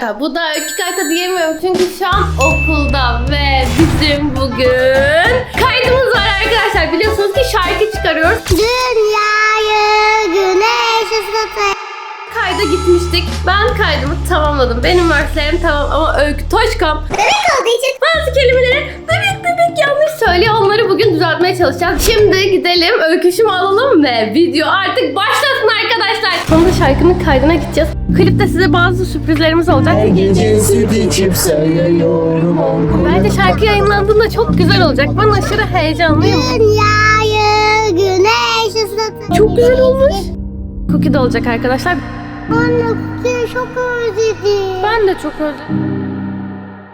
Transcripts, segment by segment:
karta. Bu da öykü karta diyemiyorum çünkü şu an okulda ve bizim bugün kaydımız var arkadaşlar. Biliyorsunuz ki şarkı çıkarıyoruz. Dünyayı güneş ısıtır. Kayda gitmiştik. Ben kaydımı tamamladım. Benim verslerim tamam ama öykü toşkam Bebek olduğu için bazı kelimeleri bebek bebek yanlış söylüyor. Onları bugün düzeltmeye çalışacağız. Şimdi gidelim öyküşümü alalım ve video artık başlasın arkadaşlar. Sonunda şarkının kaydına gideceğiz. Klipte size bazı sürprizlerimiz olacak. Her gece süt içip sayıyorum on kulak. Bence şarkı yayınlandığında çok güzel olacak. Ben aşırı heyecanlıyım. dünyayı güneş ısıtır. Çok güzel olmuş. Cookie de olacak arkadaşlar. Anne seni çok özledim. Ben de çok özledim.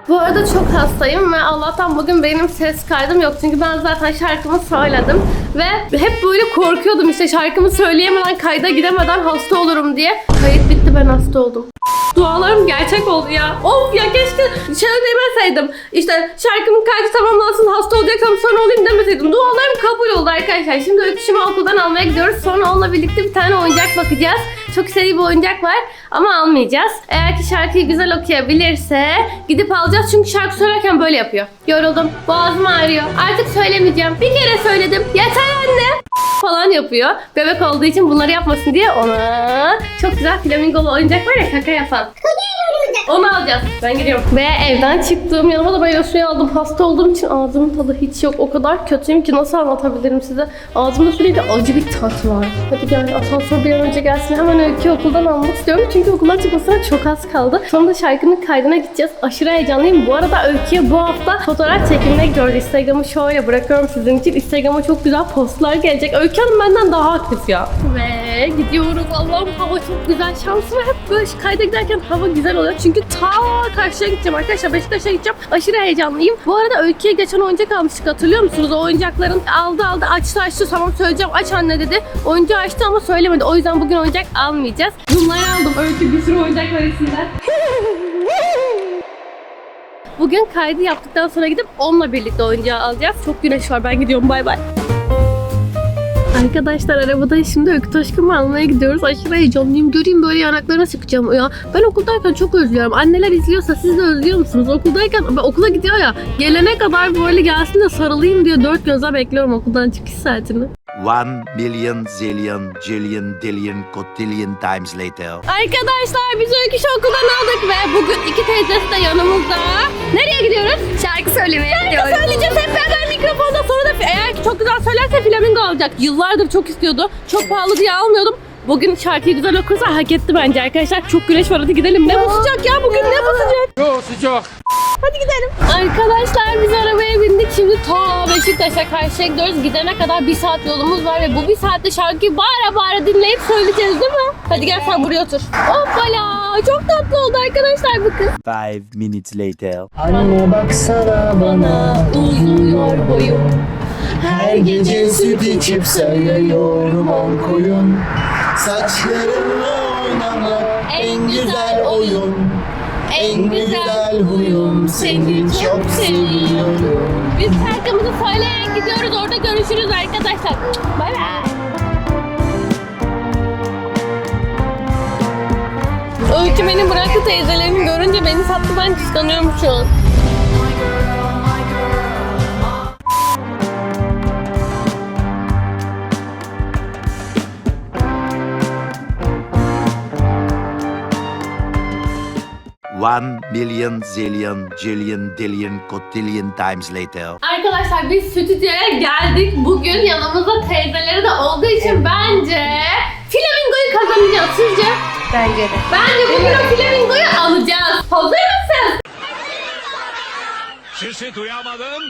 Bu arada çok hastayım ve Allah'tan bugün benim ses kaydım yok. Çünkü ben zaten şarkımı söyledim. Ve hep böyle korkuyordum işte şarkımı söyleyemeden kayda gidemeden hasta olurum diye. Kayıt bitti ben hasta oldum. Dualarım gerçek oldu ya. Of ya keşke şey demeseydim. İşte şarkımın kaydı tamamlansın hasta olacaksam sonra olayım demeseydim. Dualarım kabul oldu arkadaşlar. Şimdi öyküşümü okuldan almaya gidiyoruz. Sonra onunla birlikte bir tane oyuncak bakacağız. Çok seri bir oyuncak var ama almayacağız. Eğer ki şarkıyı güzel okuyabilirse gidip alacağız. Çünkü şarkı söylerken böyle yapıyor. Yoruldum. Boğazım ağrıyor. Artık söylemeyeceğim. Bir kere söyledim. Yeter anne falan yapıyor. Bebek olduğu için bunları yapmasın diye ona çok güzel flamingolu oyuncak var ya kaka yapan. Onu alacağız. Ben gidiyorum. Ve evden çıktığım yanıma da meyve suyu aldım. Hasta olduğum için ağzımın tadı hiç yok. O kadar kötüyüm ki nasıl anlatabilirim size. Ağzımda sürekli acı bir tat var. Hadi gel asansör bir an önce gelsin. Hemen öykü okuldan almak istiyorum. Çünkü okuldan çıkmasına çok az kaldı. Sonunda şarkının kaydına gideceğiz. Aşırı heyecanlıyım. Bu arada öyküye bu hafta fotoğraf çekimine gidiyoruz. Instagram'ı şöyle bırakıyorum sizin için. Instagram'a çok güzel postlar gelecek. Öykü Hanım benden daha aktif ya. Ve gidiyoruz. Allah'ım hava çok güzel. Şansıma hep böyle kayda giderken hava güzel oluyor. Çünkü ta karşıya gideceğim arkadaşlar. Beşiktaş'a gideceğim. Aşırı heyecanlıyım. Bu arada Öykü'ye geçen oyuncak almıştık hatırlıyor musunuz? O oyuncakların aldı aldı açtı açtı. Tamam söyleyeceğim aç anne dedi. Oyuncağı açtı ama söylemedi. O yüzden bugün oyuncak almayacağız. Bunları aldım. Öykü bir sürü oyuncak var içinde. Bugün kaydı yaptıktan sonra gidip onunla birlikte oyuncağı alacağız. Çok güneş var. Ben gidiyorum. Bay bay. Arkadaşlar arabada şimdi Öykü Taşkın'ı almaya gidiyoruz. Aşırı heyecanlıyım. Göreyim böyle yanaklarına sıkacağım ya. Ben okuldayken çok özlüyorum. Anneler izliyorsa siz de özlüyor musunuz? Okuldayken ben okula gidiyor ya. Gelene kadar böyle gelsin de sarılayım diye dört gözle bekliyorum okuldan çıkış saatini. One million zillion jillion dillion cotillion times later. Arkadaşlar biz Öykü okuldan aldık ve bugün iki teyzesi de yanımızda. Nereye gidiyoruz? Şarkı söylemeye Şarkı söyleyeceğiz hep beraber mikrofonda sonra da eğer ki çok güzel söylerse flamingo alacak. Yıllardır çok istiyordu. Çok pahalı diye almıyordum. Bugün şarkıyı güzel okursa hak etti bence arkadaşlar. Çok güneş var hadi gidelim. Ne bu sıcak ya bugün ne bu sıcak? Yo sıcak. Hadi gidelim. Arkadaşlar biz bindik. Şimdi ta Beşiktaş'a karşıya gidiyoruz. Gidene kadar bir saat yolumuz var ve bu bir saatte şarkıyı bağıra bağıra dinleyip söyleyeceğiz değil mi? Hadi gel sen buraya otur. Hoppala. Çok tatlı oldu arkadaşlar bu kız. Five minutes later. Anne baksana bana. Uzuyor boyum. Her gece süt içip sayıyorum on koyun. Saçlarımla oynamak en güzel oyun. En güzel huyum seni çok seviyorum. Biz şarkımızı söyleyen gidiyoruz. Orada görüşürüz arkadaşlar. Bay bay. Öykü beni bıraktı teyzelerini görünce beni sattı ben kıskanıyorum şu an. One million zillion jillion dillion cotillion times later. Arkadaşlar biz stüdyoya geldik. Bugün yanımızda teyzeleri de olduğu için bence flamingoyu kazanacağız. Sizce? Bence de. Bence bugün o flamingoyu alacağız. Hazır mısın? Sesi duyamadım.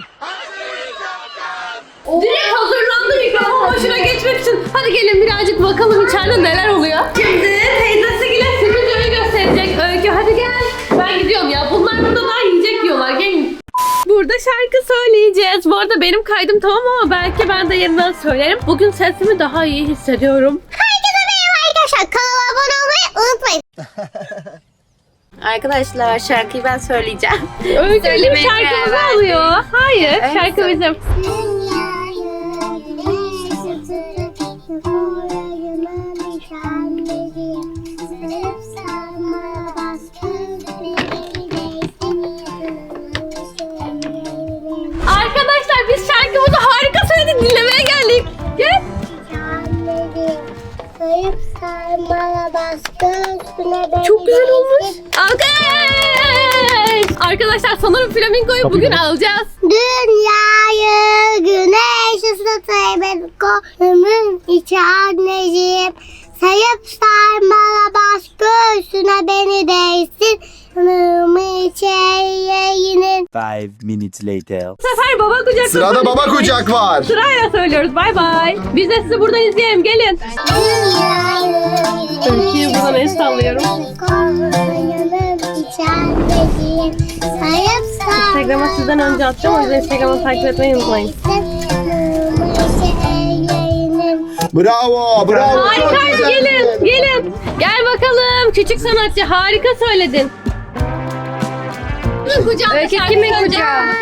Direkt hazırlandı mikrofon başına geçmek için. Hadi gelin birazcık bakalım içeride neler oluyor. Şimdi teyzesiyle stüdyoyu gösterecek Öykü. Hadi gel. Ben gidiyorum ya. Bunlar burada daha yiyecek yiyorlar. Gelin. Burada şarkı söyleyeceğiz. Bu arada benim kaydım tamam ama belki ben de yeniden söylerim. Bugün sesimi daha iyi hissediyorum. Herkese merhaba arkadaşlar. Kanala abone olmayı unutmayın. Arkadaşlar şarkıyı ben söyleyeceğim. Öykü bizim Söylemeye şarkımızı karar alıyor. Hayır, Evet, şarkı söyle. bizim. Çok güzel olmuş. Alkış! Arkadaşlar sanırım flamingoyu bugün alacağız. Dünyayı güneş ısıtır ben kolumun içi anneciğim. Sayıp sarmala bas göğsüne beni değsin. Five minutes later. Bu sefer baba kucak. Sırada baba kucak var. Sırayla söylüyoruz. Bay bay. Biz de sizi buradan izleyelim. Gelin. Öyküyü buradan el sallıyorum. Instagram'a sizden önce atacağım. O yüzden Instagram'ı takip etmeyi unutmayın. Bravo, bravo. Harikaydı. Gelin. Gelin. Gel bakalım. Küçük sanatçı. Harika söyledin. Kucağında Öykü şarkı kimin söyleyecek kucağı? misin?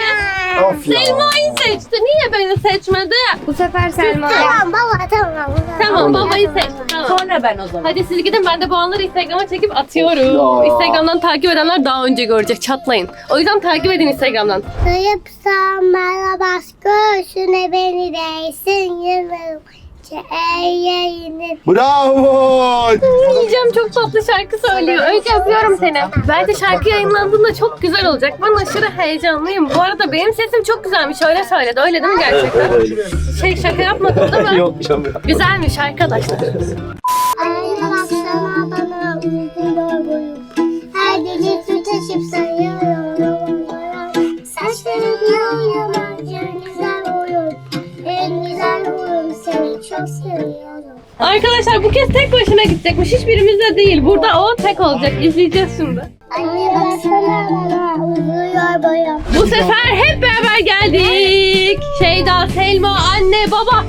Of ya. Selma'yı seçti. Niye beni seçmedi? Bu sefer Selma. Tamam baba tamam. Tamam babayı seçti. Tamam. Sonra ben o zaman. Hadi siz gidin ben de bu anları Instagram'a çekip atıyorum. Ya. Instagram'dan takip edenler daha önce görecek. Çatlayın. O yüzden takip edin Instagram'dan. Sayıp sarmala bas göğsüne beni değsin yanım. Eğinin. Bravo. Yiyeceğim çok tatlı şarkı söylüyor. Öykü öpüyorum seni. Bence şarkı yayınlandığında çok güzel olacak. Ben aşırı heyecanlıyım. Bu arada benim sesim çok güzelmiş. Öyle söyledi. Öyle değil mi gerçekten? Şey şaka yapmadın değil mi? Yok canım. Güzelmiş arkadaşlar. Baksana bana uzun boyum. Her gece su taşıp sayıyorum. Çok seviyorum. Arkadaşlar bu kez tek başına gidecekmiş. Hiçbirimizle değil. Burada o tek olacak. İzleyeceğiz şimdi. Anne baksana bana uzuyor boyum. Bu sefer hep beraber geldik. Şeyda, Selma, anne, baba.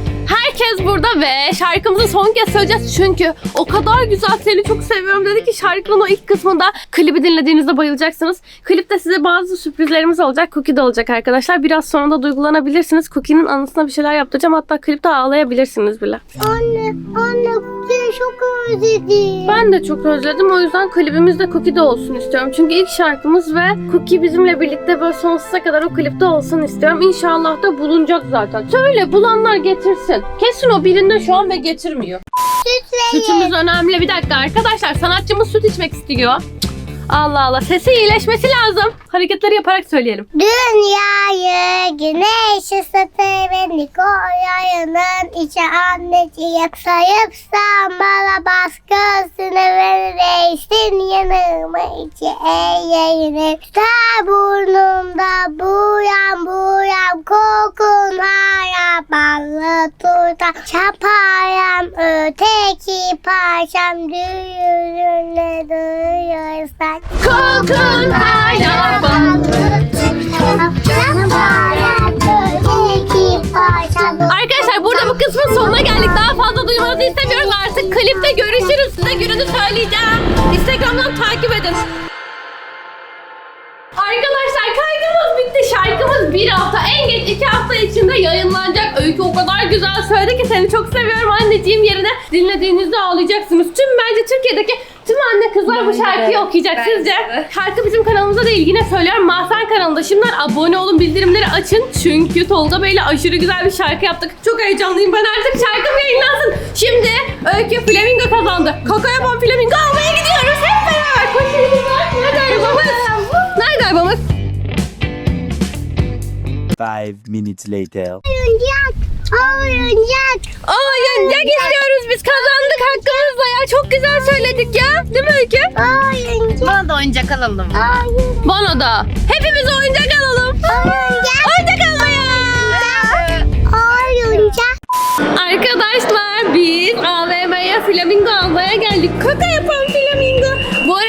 Herkes burada ve şarkımızı son kez söyleyeceğiz çünkü o kadar güzel seni çok seviyorum dedi ki şarkının o ilk kısmında klibi dinlediğinizde bayılacaksınız. Klipte size bazı sürprizlerimiz olacak. Cookie de olacak arkadaşlar. Biraz sonra da duygulanabilirsiniz. Cookie'nin anısına bir şeyler yaptıracağım. Hatta klipte ağlayabilirsiniz bile. Anne, anne seni çok özledim. Ben de çok özledim. O yüzden klibimizde Cookie de olsun istiyorum. Çünkü ilk şarkımız ve Cookie bizimle birlikte böyle sonsuza kadar o klipte olsun istiyorum. İnşallah da bulunacak zaten. Söyle bulanlar getirsin. Kesin o birinde şu an ve getirmiyor. Sütümüz önemli. Bir dakika arkadaşlar. Sanatçımız süt içmek istiyor. Allah Allah. Sesi iyileşmesi lazım. Hareketleri yaparak söyleyelim. Dünyayı güneş ısıtır beni koyayının içi anneciğim sayıp sambala bas göğsüne beni değsin yanımı içi eğeğini Ter burnumda buyan buyan kokun hala ballı turta Çapayam öteki parçam düğününe duyuyorsan Kokun hala Arkadaşlar burada bu kısmın sonuna geldik. Daha fazla duymanızı istemiyoruz. Artık klipte görüşürüz. Size gününü söyleyeceğim. Instagram'dan takip edin. Arkadaşlar kaydımız bitti. Şarkımız bir hafta, en geç iki hafta içinde yayınlanacak. Öykü o kadar güzel söyledi ki seni çok seviyorum anneciğim yerine dinlediğinizde ağlayacaksınız. Tüm bence Türkiye'deki tüm anne kızlar bu Bence de, şarkıyı okuyacak bence sizce. de. Şarkı bizim kanalımızda değil yine söylüyorum. Mahzen kanalında. Şimdiden abone olun bildirimleri açın. Çünkü Tolga Bey'le aşırı güzel bir şarkı yaptık. Çok heyecanlıyım ben artık şarkım yayınlansın. Şimdi Öykü Flamingo kazandı. Kaka yapan Flamingo almaya gidiyoruz Five minutes later. Oyuncak, oyuncak. Oyuncak istiyoruz biz kazandık hakkımızla ya. Çok güzel söyledik ya. Değil mi Öykü? Oyuncak, Bana da oyuncak alalım. oyuncak, Bana da. Hepimiz oyuncak alalım. oyuncak, Oyuncak almaya. oyuncak. Arkadaşlar biz AVM'ye flamingo almaya geldik. Kaka yapan flamingo.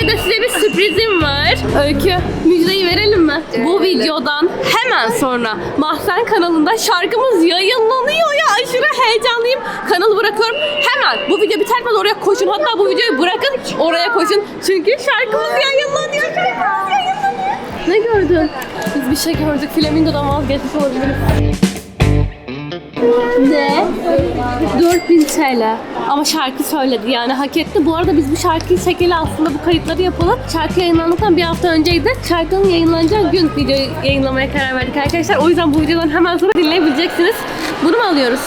Arada size bir sürprizim var. Öykü müjdeyi verelim mi? Bu videodan hemen sonra Mahzen kanalında şarkımız yayınlanıyor ya. Aşırı heyecanlıyım. Kanalı bırakıyorum. Hemen bu video biterken oraya koşun. Hatta bu videoyu bırakın oraya koşun. Çünkü şarkımız yayınlanıyor. Şarkımız yayınlanıyor. Ne gördün? Biz bir şey gördük. Flamingo'dan vazgeçmiş olabiliriz. Ne? 4000 TL. Ama şarkı söyledi yani hak etti. Bu arada biz bu şarkıyı çekeli aslında bu kayıtları yapalım. Şarkı yayınlandıktan bir hafta önceydi. Şarkının yayınlanacağı gün videoyu yayınlamaya karar verdik arkadaşlar. O yüzden bu videodan hemen sonra dinleyebileceksiniz. Bunu mu alıyoruz?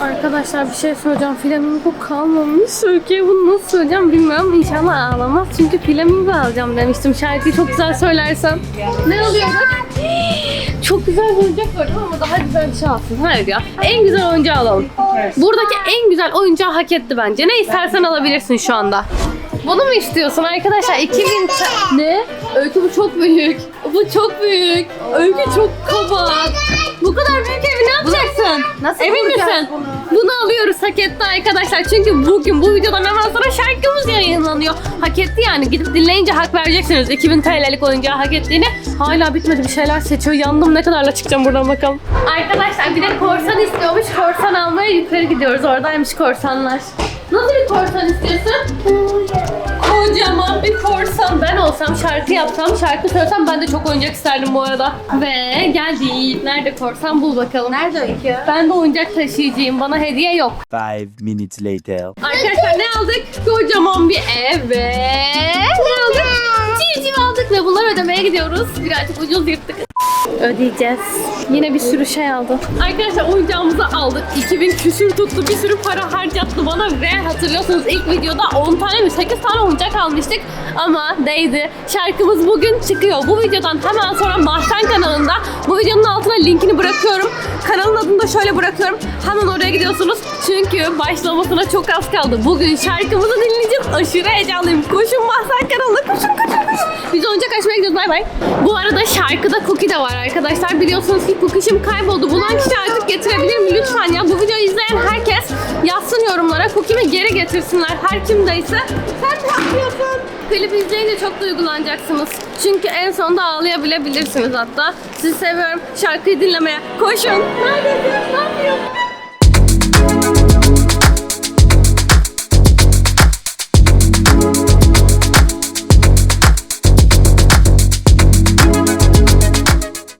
Arkadaşlar bir şey söyleyeceğim. Flamingo kalmamış. Öykü'ye bunu nasıl söyleyeceğim bilmiyorum. İnşallah ağlamaz. Çünkü flamingo alacağım demiştim. Şarkıyı çok güzel söylersem. Ne alıyorduk? Çok güzel bir oyuncak var ama daha güzel bir şey alsın. Hayır ya. En güzel oyuncağı alalım. Buradaki en güzel oyuncağı hak etti bence. Ne istersen alabilirsin şu anda. Bunu mu istiyorsun arkadaşlar? 2000 ta- Ne? Öykü bu çok büyük. Bu çok büyük. Öykü çok kaba. Bu kadar büyük evi ne yapacaksın? Nasıl Emin misin? Bunu alıyoruz hak etti arkadaşlar. Çünkü bugün bu videodan hemen sonra şarkımız yayınlanıyor. Hak etti yani. Gidip dinleyince hak vereceksiniz. 2000 TL'lik oyuncağı hak ettiğini. Hala bitmedi bir şeyler seçiyor. Yandım ne kadarla çıkacağım buradan bakalım. Arkadaşlar bir de korsan istiyormuş. Korsan almaya yukarı gidiyoruz. Oradaymış korsanlar. Nasıl bir korsan istiyorsun? Kocaman bir korsan. Ben olsam şarkı yapsam, şarkı söylesem ben de çok oyuncak isterdim bu arada. Ve geldik. Nerede korsan bul bakalım. Nerede öykü? Ben de oyuncak taşıyıcıyım. Bana hediye yok. Five minutes later. Arkadaşlar ne aldık? Kocaman bir ev ve ne aldık? Civciv aldık ve bunları ödemeye gidiyoruz. Birazcık ucuz yırttık. Ödeyeceğiz. Yine bir sürü şey aldım. Arkadaşlar oyuncağımızı aldık. 2000 küsür tuttu. Bir sürü para harcattı bana ve hatırlıyorsunuz ilk videoda 10 tane mi 8 tane oyuncak almıştık. Ama değdi. Şarkımız bugün çıkıyor. Bu videodan hemen sonra Mahzen kanalında bu videonun altına linkini bırakıyorum. Kanalın adını da şöyle bırakıyorum. Hemen oraya gidiyorsunuz. Çünkü başlamasına çok az kaldı. Bugün şarkımızı dinleyeceğiz. Aşırı heyecanlıyım. Koşun Mahzen kanalına koşun koşun koşun. Biz oyuncak açmaya gidiyoruz. Bay bay. Bu arada şarkıda Cookie de var arkadaşlar. Biliyorsunuz ki Cookie'şim kayboldu. Bulan kişi artık getirebilir mi? Lütfen ya. Bu videoyu izleyen herkes yazsın yorumlara. Cookie'mi geri getirsinler. Her kimdeyse. Sen ne yapıyorsun? Klibi izleyince çok duygulanacaksınız. Çünkü en sonunda ağlayabilebilirsiniz hatta. Sizi seviyorum. Şarkıyı dinlemeye. Koşun. Neredesin? Ne yapıyorsun?